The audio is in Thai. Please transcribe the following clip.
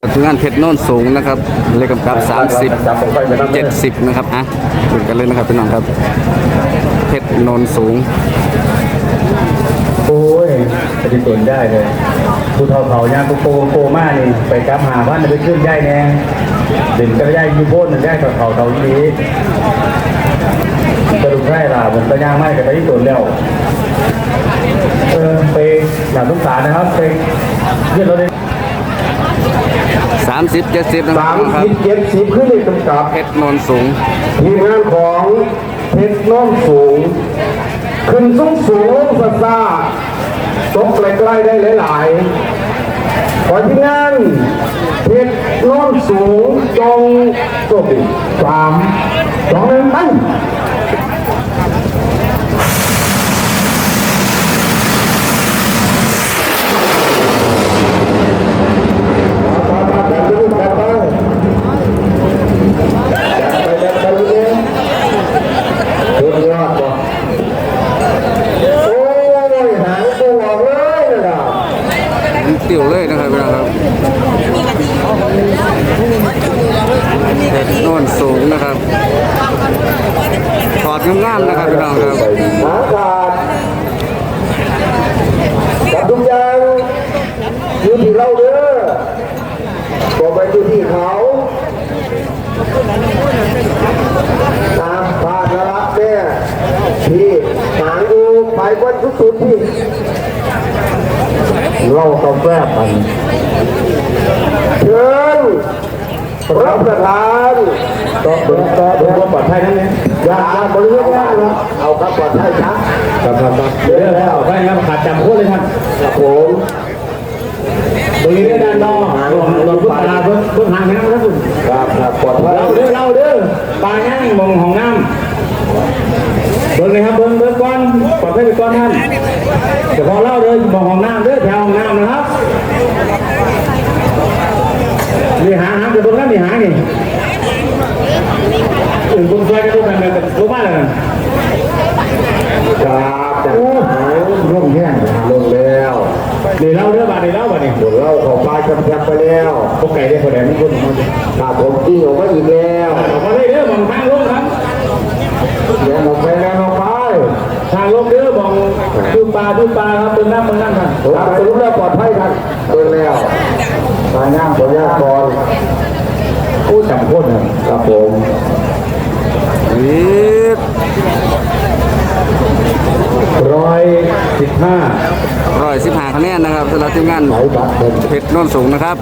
ทีมงานเพชรโน่นสูงนะครับเลขกำกับ 30 70 นะครับอะดูกันเลยนะครับพี่น้องครับ เพชรโนนสูง โอ้ยปฏิตุนได้เลยผู้เฒ่าเขาย่างกูโปโปมานี่ไปกลับหาบ้านไปขึ้นได้แน่ด่นก็ได้ยูโพนได้กับเขาเขานี้กระดูกไร่ล่ะผมก็ย่างไม่กับปฏิตุนแล้วเออไปหลังทุกสารนะครับไปเรี ยกเราได้30 70นะคสารับมครับสิบเจ็ดสิบขึ้นเลยกำกับเพชรโนนสูง ทีมงานของเพชรโน้นสูง ขึ้นสูงสูงซาซาตกใกล้ๆได้หลายๆขอที่งานเพชรโน้นสูงจงโชคดีสามสองหนึ่งตั้ง สุดยอดว่ะโอ้ยหางตัวเลยนะครับ เตี่ยวเลยนะครับพี่น้องครับเพชรโนนสูงนะครับถอดงามๆนะครับพี่น้องครับหาขาดกับทุกอย่างอยู่ที่เราเด้อบอกไปอยู่ที่เขาตามพาดรับเนี่ยที่หางดูไปวันสุดๆที่ เราต้องแก้ปันเชิญรับประทานต้องเป็นต่อดูความปลอดภัยนั่นเองยาบริเวณนี้นะเอาครับปลอดภัยครับครับครับครับเดี๋ยวแล้วไปครับขาดจำพูดเลยท่านครับผมตรงนี้ได้ด้านนอกรวมรวมทุกตลาดเพิ่งเพิ่งห่างกันนะคุณครับครับปลอดภัยเราเด้อเราเด้อปลาย่างมองของน้ำ เบิ้งเลยครับเบิ้งเบิ้งก้อนปลอดภัยไปก้อนท่านเดี๋ยวพอเล่าเด้อมองของน้ำเด้อแถวของน้ำนะครับนี่หาหาเดี๋ยวเบิ้งนั่นนี่หานี่ถึงคุณช่วยกันทุกคนเลยรู้บ้านเลยครับจะหายร่มแห้งลงแล้วเดี๋ยวเล่าเด้อบาดเดี๋ยวเล่าบาดนี่หมดเหล้าเข้าปลายกำแพงไปแล้วพวกไก่ได้คนไหนไม่คุ้นมันถ้าผมกิ้งออกมาอีกแล้วออกมาได้เด้อมองทางลงครับเดี๋ยวออกไปแล้วออกไป ทางลงเด้อมองดู ปลาดูปลาครับเบิ้งน้ำเบิ้งน้ำครับครับสรุปแล้วปลอดภัยครับลงแล้วตาย่างขออนุญาตก่อนพูดจำพูดครับครับผมร้อยสิบห้าร้อยสิบห้าคะแนนนะครับสำหรับทีมงานไหลบัตรผมเพชรโนนสูงนะครับ